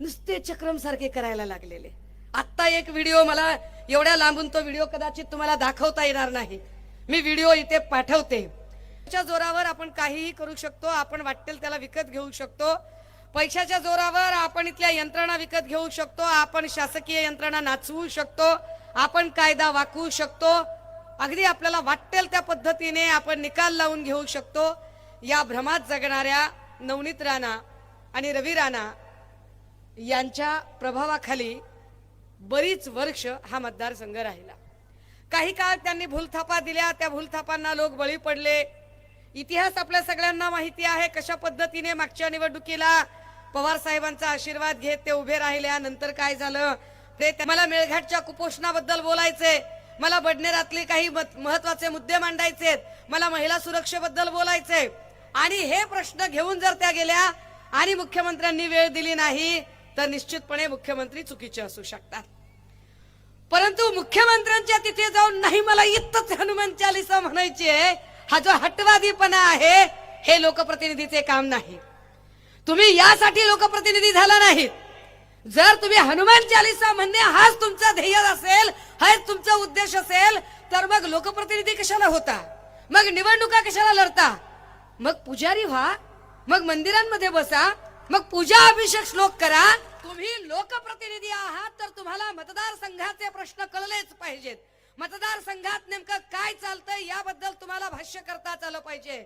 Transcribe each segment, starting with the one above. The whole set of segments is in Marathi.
नुसते चक्रम सारखे करायला लागलेले. आत्ता एक व्हिडिओ मला एवढ्या लांबून तो व्हिडिओ कदाचित तुम्हाला दाखवता येणार नाही. मी व्हिडिओ इथे पाठवते. पैशाच्या जोरावर आपण काहीही करू शकतो आपण वाटेल त्याला विकत घेऊ शकतो. पैशाच्या जोरावर आपण इथल्या यंत्रणा विकत घेऊ शकतो आपण शासकीय यंत्रणा नाचवू शकतो आपण कायदा वाकवू शकतो. अगदी आपल्याला वाटेल त्या पद्धतीने आपण निकाल लावून घेऊ शकतो. या भ्रमात जगणाऱ्या नवनीत राणा आणि रवी राणा यांच्या प्रभावाखाली बरीच वर्ष हा मतदारसंघ राहिला. काही काळ त्यांनी भूलथापा दिल्या त्या भूलथापांना लोक बळी पडले. इतिहास आपल्या सगळ्यांना माहिती आहे कशा पद्धतीने मागच्या निवडणुकीला पवार साहेबांचा आशीर्वाद घेत ते उभे राहिल्या नंतर काय झालं? ते मला मेळघाटच्या कुपोषणाबद्दल बोलायचे. मला बडनेरातले काही मत- महत्त्वाचे मुद्दे मांडायचे मला महिला सुरक्षेबद्दल बोलायचे. आणि हे प्रश्न घेऊन जर त्या गेल्या आणि मुख्यमंत्र्यांनी वेळ दिली नाही तर निश्चितपणे मुख्यमंत्री चुकीचे असू शकतात. परंतु मुख्यमंत्र्यांच्या तिथे जाऊन नाही मला इतच हनुमान चालिसा म्हणायची आहे. हा जो हटवादीपणा आहे हे लोकप्रतिनिधीचे काम नाही. तुम्ही यासाठी लोकप्रतिनिधी झाला नाहीत जर तुम्ही हनुमान चालिसा म्हणणे हाच तुमचा ध्येय असेल हाच तुमचा उद्देश असेल तर मग लोकप्रतिनिधी कशाला होता? मग निवडणुका कशाला लढता? मग पुजारी व्हा मग मंदिरांमध्ये बसा मग पूजा अभिषेक श्लोक करा. तुम्ही लोकप्रतिनिधी आहात तर तुम्हाला मतदारसंघाचे प्रश्न कळलेच पाहिजेत. मतदारसंघात नेमकं काय चालतंय याबद्दल तुम्हाला भाष्य करताच आलं पाहिजे.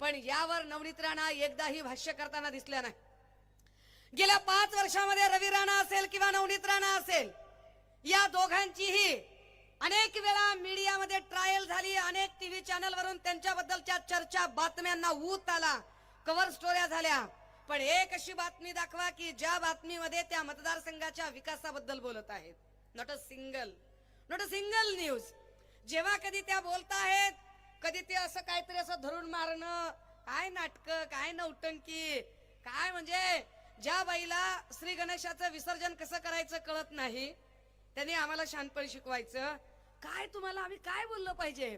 पण यावर नवनीत राणा एकदाही भाष्य करताना दिसल्या नाही. गेल्या पाच वर्षामध्ये रवी राणा असेल किंवा नवनीत राणा असेल या दोघांचीही अनेक वेळा मीडियामध्ये ट्रायल झाली अनेक टीव्ही चॅनल वरून त्यांच्याबद्दलच्या चर्चा बातम्यांना ऊत आला कव्हर स्टोऱ्या झाल्या. पण एक अशी बातमी दाखवा की ज्या बातमीमध्ये त्या मतदारसंघाच्या विकासाबद्दल बोलत आहेत. Not a single not a single news जेव्हा कधी त्या बोलत आहेत कधी ते असं काहीतरी असं धरून मारणं काय नाटक काय नौटंकी काय म्हणजे ज्या बाईला श्री गणेशाचं विसर्जन कसं करायचं कळत नाही त्यांनी आम्हाला शानपणी शिकवायचं. काय तुम्हाला आम्ही काय बोललो पाहिजे?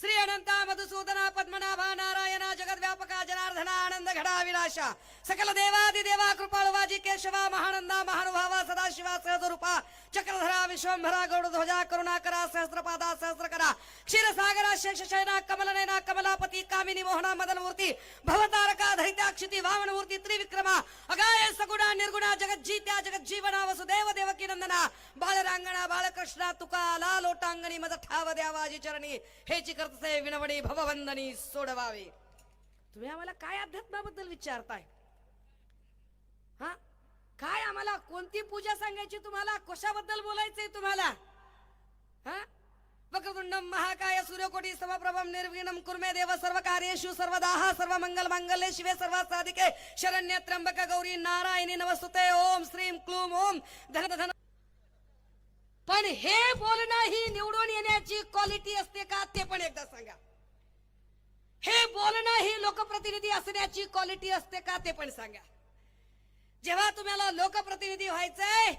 श्री अनंता मधुसूदना पद्मनाभा नारायणा जगद व्यापका जनार्दना आनंद घडा विनाशा सकल देवादि देवा कृपाळवाजी केशवा महानंदा महानुभावा सदाशिवा सहजरूपा चक्रधरा विश्वंभरा गौडध्वजा करुणाकरा सहस्रपादा सहस्रकरा। क्षीरसागरा शेषशयना कमलनयना कमलापती कामिनी मोहना मदनमूर्ती भवतारका धरिताक्षिती वामनमूर्ती त्रिविक्रमा अगाय सगुणा निर्गुणा जगज्जीत्या जगज्जीवना वसुदेव देवकी नंदना बालरांगणा बालकृष्णा तुका ला लोटांगणी मज ठाव द्यावाजी चरणी हेची करतसे विनवणी भववंदनी सोडवावे। तुम्ही आम्हाला काय अध्यात्माबद्दल विचारताय? हा? काय आम्हाला कोणती पूजा सांगायची तुम्हाला? कशाबद्दल बोलायचंय तुम्हाला? हा? वक्रतुंडम महाकाय सूर्यकोटी समप्रभम निर्विघ्नम कुर्मे देव सर्व कार्येषु सर्वदाः सर्व मंगल मंगले शिवे सर्व साधिके शरण्य त्र्यंबक गौरी नारायणी नमस्तुते। ओम श्रीम क्लूम ओम। धन धन पण हे बोलणं ही निवडून येण्याची क्वालिटी असते का ते पण एकदा सांगा. हे बोलणं ही लोकप्रतिनिधी असण्याची क्वालिटी असते का ते पण सांगा. जेव्हा तुम्हाला लोकप्रतिनिधी व्हायचंय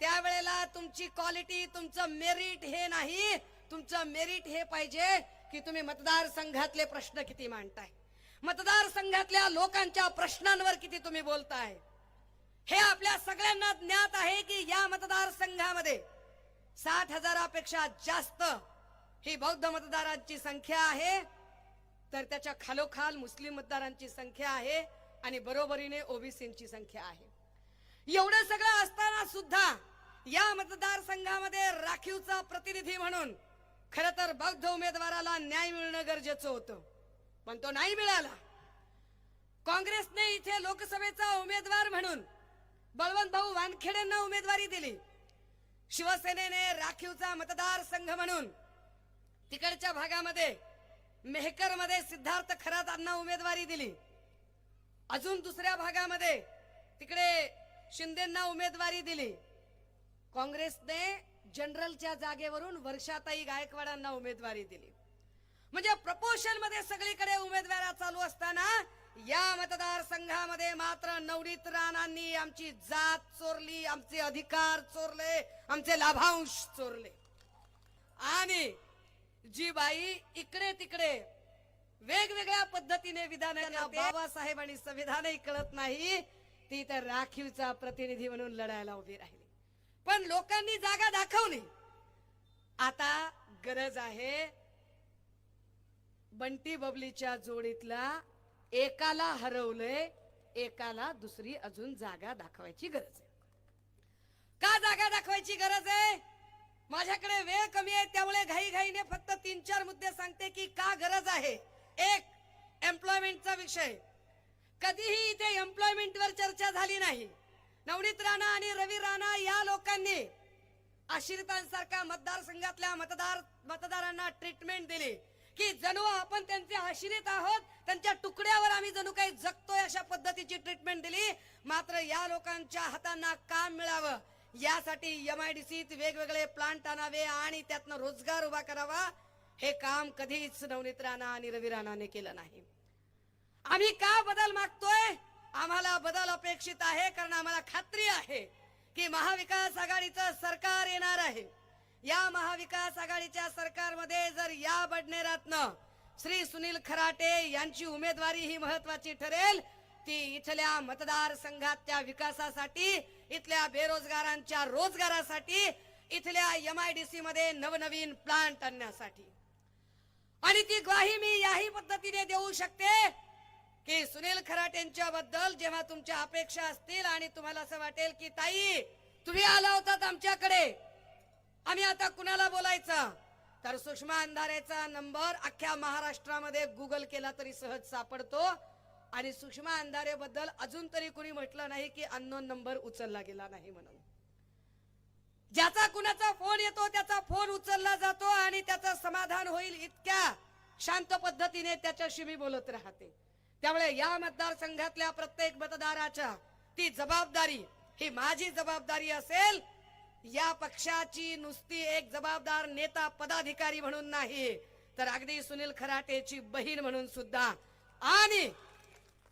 त्यावेळेला तुमची क्वालिटी तुमचं मेरिट हे नाही. तुमचं मेरिट हे पाहिजे की तुम्ही मतदारसंघातले प्रश्न किती मांडताय. मतदारसंघातल्या लोकांच्या प्रश्नांवर किती तुम्ही बोलताय. हे आपल्या सगळ्यांना ज्ञात आहे की या मतदारसंघामध्ये साठ हजारापेक्षा जास्त ही बौद्ध मतदारांची संख्या आहे. तर त्याच्या खालोखाल मुस्लिम मतदारांची संख्या आहे. आणि बरोबरीने ओबीसींची संख्या आहे. एवढं सगळं असताना सुद्धा या मतदारसंघामध्ये राखीवचा प्रतिनिधी म्हणून खर तर बौद्ध उमेदवाराला न्याय मिळणं गरजेचं होतं. पण तो नाही मिळाला. काँग्रेसने इथे लोकसभेचा उमेदवार म्हणून बळवंत भाऊ वानखेडेंना उमेदवारी दिली. शिवसेनेने राखीवचा मतदारसंघ म्हणून तिकडच्या भागामध्ये मेहकरमध्ये सिद्धार्थ खरातांना उमेदवारी दिली. अजून दुसऱ्या भागामध्ये तिकडे शिंदेना उमेदवारी दिली. काँग्रेसने जनरलच्या जागेवरून वर्षाताई गायकवाडांना उमेदवारी दिली. म्हणजे प्रपोशनमध्ये सगळीकडे उमेदवारा चालू असताना या मतदारसंघामध्ये मात्र नवनीत राणांनी आमची जात चोरली आमचे अधिकार चोरले आमचे लाभांश चोरले. आणि जी बाई इकडे तिकडे वेगवेगळ्या पद्धतीने विधान बाबासाहेब आणि संविधानही कळत नाही. ती तर राखीवचा प्रतिनिधी म्हणून लढायला उभी राहिली. पण लोकांनी जागा दाखवली. आता गरज आहे बंटी बबलीच्या जोडीतला एकाला हरवलंय एकाला दुसरी अजून जागा दाखवायची गरज आहे. का जागा दाखवायची गरज आहे? माझ्याकडे वेळ कमी आहे त्यामुळे घाई घाईने फक्त तीन चार मुद्दे सांगते की का गरज आहे. एक एम्प्लॉयमेंटचा विषय. कधीही इथे एम्प्लॉयमेंटवर चर्चा झाली नाही. नवनीत राणा आणि रवी राणा या लोकांनी आश्रितांसारख्या मतदारसंघातल्या मतदार मतदारांना ट्रीटमेंट दिली. की जणू आपण त्यांचे आश्रित आहोत त्यांच्या तुकड्यावर आम्ही जणू काही जगतोय अशा पद्धतीची ट्रीटमेंट दिली. मात्र या लोकांच्या हातांना काम मिळावं. यासाठी एम आय डी सीत वेगवेगळे प्लांट आणावे आणि त्यातनं रोजगार उभा करावा. हे काम कधीच नवनीत राणा आणि रवी राणाने केलं नाही. आम्ही का बदल मागतोय? आम्हाला बदल अपेक्षित आहे कारण आम्हाला खात्री आहे की महाविकास आघाडीचं सरकार येणार आहे. या महाविकास आघाडीच्या सरकारमध्ये जर या बडनेरातनं श्री सुनील खराटे यांची उमेदवारी ही महत्वाची ठरेल ती इथल्या मतदारसंघाच्या विकासासाठी इथल्या बेरोजगारांच्या रोजगारासाठी इथल्या एम आय डी सी मध्ये नवनवीन प्लांट आणण्यासाठी. आणि ती ग्वाही मी याही पद्धतीने देऊ शकते की सुनील खराटेंच्या बद्दल जेव्हा तुमच्या अपेक्षा असतील आणि तुम्हाला असं वाटेल की ताई तुम्ही आला होतात आमच्याकडे. आम्ही आता कुणाला बोलायचं? तर सुषमा अंधारेचा नंबर अख्ख्या महाराष्ट्रामध्ये गुगल केला तरी सहज सापडतो. आणि सुषमा अंधारे बद्दल अजून तरी कुणी म्हटलं नाही की अननोन नंबर उचलला गेला नाही म्हणून. ज्याचा कुणाचा फोन येतो त्याचा फोन उचलला जातो आणि त्याचं समाधान होईल इतक्या शांत पद्धतीने त्याच्याशी मी बोलत राहते. त्यामुळे या मतदारसंघातल्या प्रत्येक मतदाराच्या ती जबाबदारी ही माझी जबाबदारी असेल या पक्षाची नुसती एक जबाबदार नेता पदाधिकारी म्हणून नाही तर अगदी सुनील खराटेची बहीण म्हणून सुद्धा आणि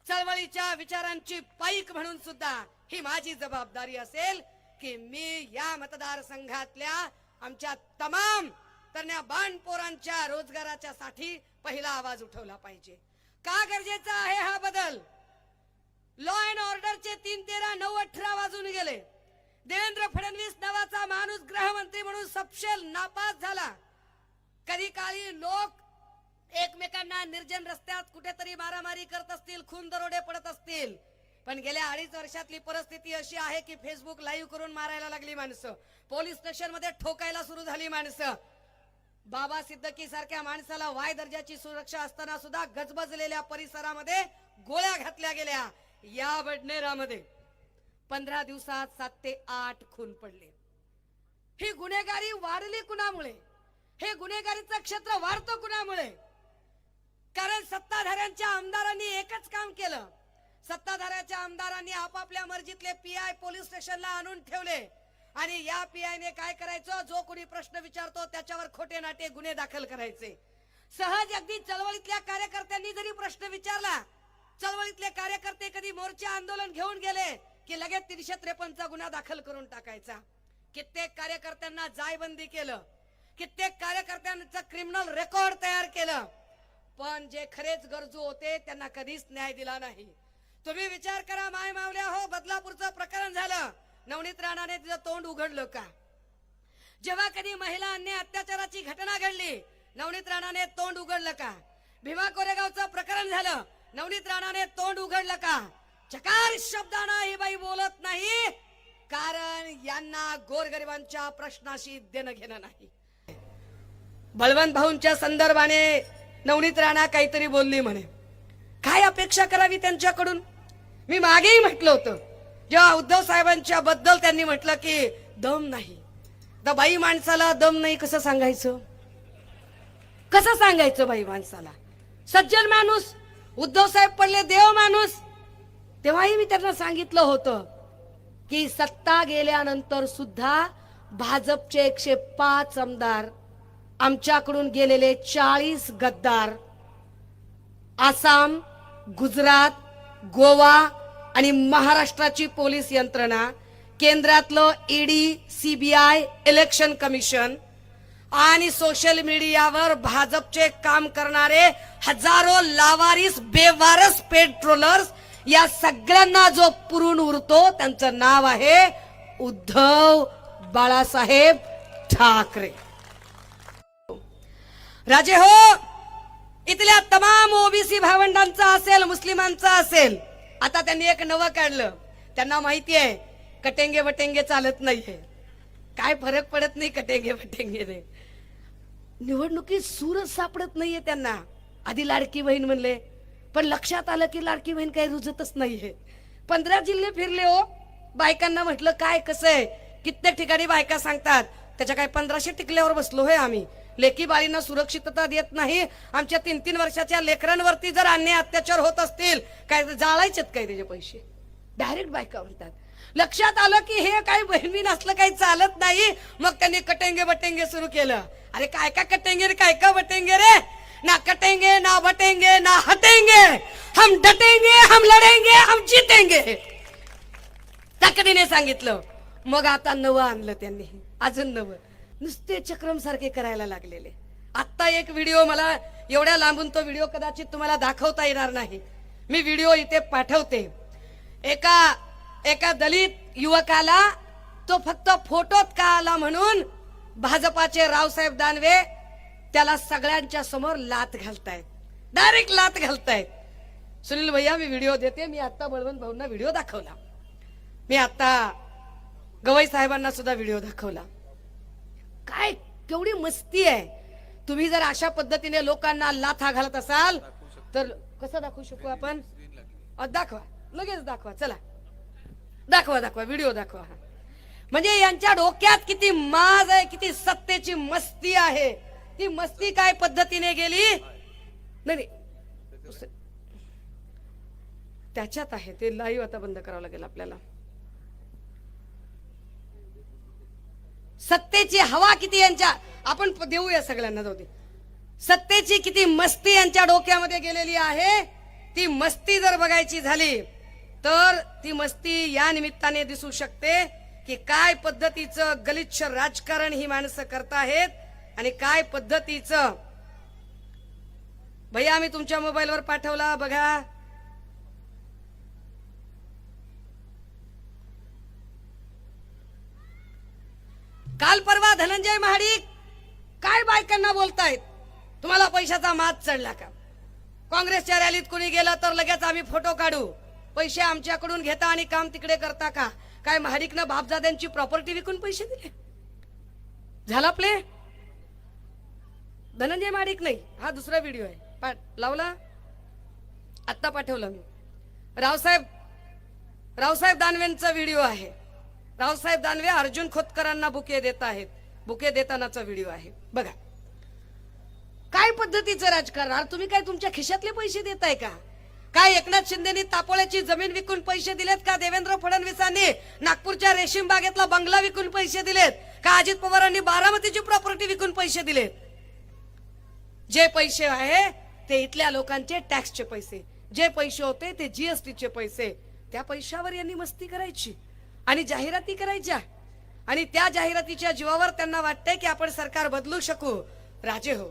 चळवळीच्या विचारांची पाईक म्हणून सुद्धा ही माझी जबाबदारी असेल. की मी या मतदारसंघातल्या आमच्या तमाम तरण्या बाणपोरांच्या रोजगाराच्या साठी पहिला आवाज उठवला पाहिजे. का गरजेचा आहे हा बदल? लॉ अँड ऑर्डरचे तीन तेरा नऊ अठरा वाजून गेले. देवेंद्र फडणवीस नावाचा माणूस गृहमंत्री म्हणून सपशेल नापास झाला. कधी काळी लोक एकमेकांना निर्जन रस्त्यात कुठेतरी मारामारी करत असतील खून दरोडे पडत असतील. पण गेल्या अडीच वर्षातली परिस्थिती अशी आहे की फेसबुक लाईव्ह करून मारायला लागली माणसं. पोलीस स्टेशनमध्ये ठोकायला सुरू झाली माणसं. बाबा सिद्दकी सारख्या माणसाला वाय दर्जाची सुरक्षा असताना सुद्धा गजबजलेल्या परिसरामध्ये गोळ्या घातल्या गेल्या या बडनेरामध्ये. पंधरा दिवसात सात ते आठ खून पडले. ही गुन्हेगारी वाढली कुणामुळे? हे गुन्हेगारीचं क्षेत्र वाढतं कुणामुळे? कारण सत्ताधाऱ्यांच्या आमदारांनी एकच काम केलं. सत्ताधाऱ्याच्या आमदारांनी आपापल्या मर्जीतले पी आय पोलीस स्टेशनला आणून ठेवले. आणि या पी ने काय करायचं? जो कोणी प्रश्न विचारतो त्याच्यावर खोटे नाटे गुन्हे दाखल करायचे. सहज अगदी चळवळीतल्या कार्यकर्त्यांनी जरी प्रश्न विचारला चळवळीतले कार्यकर्ते कधी मोर्चा आंदोलन घेऊन गेले की लगेच तीनशे त्रेपन्नचा गुन्हा दाखल करून टाकायचा? कित्येक कार्यकर्त्यांना जायबंदी केलं. कित्येक कार्यकर्त्यांचं क्रिमिनल रेकॉर्ड तयार केलं. पण जे खरेच गरजू होते त्यांना कधीच न्याय दिला नाही. तुम्ही विचार करा माय मावल्या हो बदलापूरचं प्रकरण झालं. नवनीत राणाने तिचं तोंड उघडलं का? जेव्हा कधी महिला अन्य अत्याचाराची घटना घडली नवनीत राणाने तोंड उघडलं का? भीमा कोरेगावचं प्रकरण झालं नवनीत राणाने तोंड उघडलं का? चकार शब्दानं ही बाई बोलत नाही कारण यांना गोरगरिबांच्या प्रश्नाशी देणं घेणं नाही. बळवंत भाऊंच्या संदर्भाने नवनीत राणा काहीतरी बोलली म्हणे. काय अपेक्षा करावी त्यांच्याकडून? मी मागेही म्हटलं होतं. जेव्हा उद्धव साहेबांच्या बद्दल त्यांनी म्हटलं की दम नाही. द बाई माणसाला दम नाही कसं सांगायचं? कसं सांगायचं बाई माणसाला? सज्जन माणूस उद्धव साहेब पडले देव माणूस. तेव्हाही मी त्यांना सांगितलं होतं की सत्ता गेल्यानंतर सुद्धा भाजपचे एकशे पाच आमदार आमच्याकडून गेलेले चाळीस गद्दार आसाम गुजरात गोवा आणि महाराष्ट्राची पोलीस यंत्रणा केंद्रातलं ईडी सीबीआय इलेक्शन कमिशन आणि सोशल मीडियावर भाजपचे काम करणारे हजारो लावारिस बेवारस पेट्रोलर्स या सगळ्यांना जो पुरून उरतो त्यांचं नाव आहे उद्धव बाळासाहेब ठाकरे. राजे हो! इथल्या तमाम ओबीसी भावंडांचा असेल मुस्लिमांचा असेल आता त्यांनी एक नवं काढलं. त्यांना माहिती आहे कटेंगे वटेंगे चालत नाहीये. काय फरक पडत नाही कटेंगे वटेंगे निवडणुकीत सूरच सापडत नाहीये त्यांना. आधी लाडकी बहीण म्हणले पण लक्षात आलं की लाडकी बहीण काही रुजतच नाहीये. पंधरा जिल्हे फिरले हो. बायकांना म्हटलं काय कसं आहे? कित्येक ठिकाणी बायका सांगतात त्याच्या काय पंधराशे टिकल्यावर बसलो होय आम्ही. लेखी बाळींना सुरक्षितता देत नाही. आमच्या तीन तीन वर्षाच्या लेकरांवरती जर अन्याय अत्याचार होत असतील काय जाळायचेत काय त्याचे पैसे? डायरेक्ट बायका म्हणतात लक्षात आलं की हे काही बहिणी नसलं काही चालत नाही. मग त्यांनी कटेंगे बटेंगे सुरू केलं. अरे काय काय कटेंगे रे काय काय बटेंगे रे? ना कटेंगे ना बटेंगे ना हटेंगे. हम डटेंगे हम लढेंगे हम जितेंगे. ताकदीने सांगितलं. मग आता नवं आणलं त्यांनी. अजून नवं. नुसते चक्रम सारखे करायला लागलेले. आत्ता एक व्हिडिओ मला एवढ्या लांबून तो व्हिडिओ कदाचित तुम्हाला दाखवता येणार नाही. मी व्हिडिओ इथे पाठवते. एका एका दलित युवकाला तो फक्त फोटोत का आला म्हणून भाजपाचे रावसाहेब दानवे त्याला सगळ्यांच्या समोर लात घालतायत. डायरेक्ट लात घालतायत. सुनील भैया मी व्हिडिओ देते. मी आता बळवंत भाऊंना व्हिडिओ दाखवला. मी आता गवई साहेबांना सुद्धा व्हिडिओ दाखवला. काय केवढी मस्ती आहे. तुम्ही जर अशा पद्धतीने लोकांना लाथा घालत असाल तर कसं दाखवू शकू आपण? दाखवा. लगेच दाखवा. चला. दाखवा दाखवा. व्हिडिओ दाखवा. म्हणजे यांच्या डोक्यात किती माज आहे किती सत्तेची मस्ती आहे. ती मस्ती काय पद्धतीने गेली? नाही दुसरं- त्याच्यात आहे. ते लाईव्ह आता बंद करावं लागेल आपल्याला. सत्तेची हवा किती यांच्या आपण प- देऊया सगळ्यांना जाऊ दे. सत्तेची किती मस्ती यांच्या डोक्यामध्ये गेलेली आहे ती मस्ती जर बघायची झाली तर ती मस्ती या निमित्ताने दिसू शकते की काय पद्धतीचं गलिच्छ राजकारण ही माणसं करताहेत आणि काय पद्धतीचं भैया मी तुमच्या मोबाईलवर पाठवला बघा. काल परवा धनंजय महाडिक काय बायकांना बोलतायत? तुम्हाला पैशाचा मात चढला का? काँग्रेसच्या रॅलीत कुणी गेलं तर लगेच आम्ही फोटो काढू. पैसे आमच्याकडून घेता आणि काम तिकडे करता का? काय महाडिकनं बापजाद्यांची प्रॉपर्टी विकून पैसे दिले? झाला प्ले? धनंजय महाडिक नाही हा दुसरा व्हिडिओ आहे. पाठ लावला? आत्ता पाठवलं मी. रावसाहेब रावसाहेब दानवेंचा व्हिडिओ आहे. रावसाहेब दानवे अर्जुन खोतकरांना बुके देत आहेत. बुके देतानाचा व्हिडिओ आहे. बघा. काय पद्धतीचं राजकारण? अरे तुम्ही काय तुमच्या खिशातले पैसे देताय का? काय एकनाथ शिंदेनी तापोळ्याची जमीन विकून पैसे दिलेत का देवेंद्र फडणवीसांनी? नागपूरच्या रेशीम बागेतला बंगला विकून पैसे दिलेत का अजित पवारांनी बारामतीची प्रॉपर्टी विकून पैसे दिलेत? जे पैसे आहे ते इथल्या लोकांचे टॅक्सचे पैसे. जे पैसे होते ते जीएसटीचे पैसे. त्या पैशावर यांनी मस्ती करायची. आणि जाहिराती करायच्या. आणि त्या जाहिरातीच्या जीवावर त्यांना वाटतंय की आपण सरकार बदलू शकू. राजे हो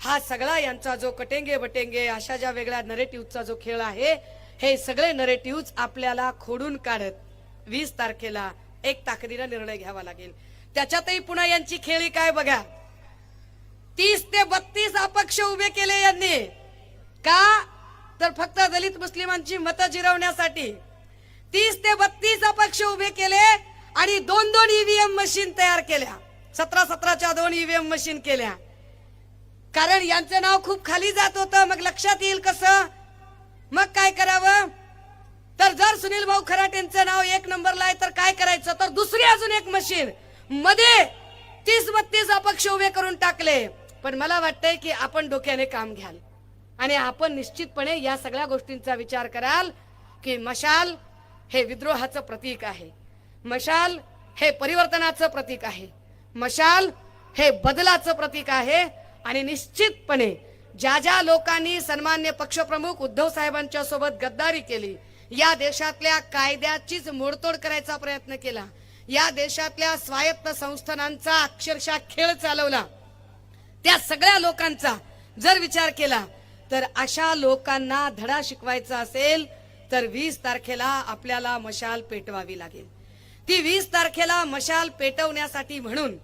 हा सगळा यांचा जो कटेंगे बटेंगे अशा ज्या वेगळ्या नरेटिव्हचा जो खेळ आहे हे सगळे नरेटिव्ह आपल्याला खोडून काढत वीस तारखेला एक ताकदीला निर्णय घ्यावा लागेल. त्याच्यातही पुन्हा यांची खेळी काय बघा. तीस ते बत्तीस अपक्ष उभे केले यांनी. का? तर फक्त दलित मुस्लिमांची मतं जिरवण्यासाठी. तीस ते बत्तीस अपक्ष उभे केले आणि दोन दोन ईव्हीएम मशीन तयार केल्या. सतरा सतराच्या दोन ईव्हीएम मशीन केल्या. कारण यांचं नाव खूप खाली जात होतं. मग लक्षात येईल कसं? मग काय करावं? तर जर सुनील भाऊ खराटेंचं नाव एक नंबरला आहे तर काय करायचं? तर दुसरी अजून एक मशीन मध्ये तीस बत्तीस अपक्ष उभे करून टाकले. पण मला वाटतंय की आपण डोक्याने काम घ्याल. आणि आपण निश्चितपणे या सगळ्या गोष्टींचा विचार कराल की मशाल हे विद्रोहाचं प्रतीक आहे. मशाल हे परिवर्तनाचं प्रतीक आहे. मशाल हे बदलाचं प्रतीक आहे आणि निश्चितपणे ज्या ज्या लोकांनी सन्मान्य पक्षप्रमुख उद्धव साहेबांच्या सोबत गद्दारी केली या देशातल्या कायद्याचीच मोडतोड करायचा प्रयत्न केला या देशातल्या स्वायत्त संस्थानांचा अक्षरशः खेळ चालवला त्या सगळ्या लोकांचा जर विचार केला तर अशा लोकांना धडा शिकवायचा असेल तर वीस तारखेला आपल्याला मशाल पेटवावी लागेल. ती वीस तारखेला मशाल पेटवण्यासाठी म्हणून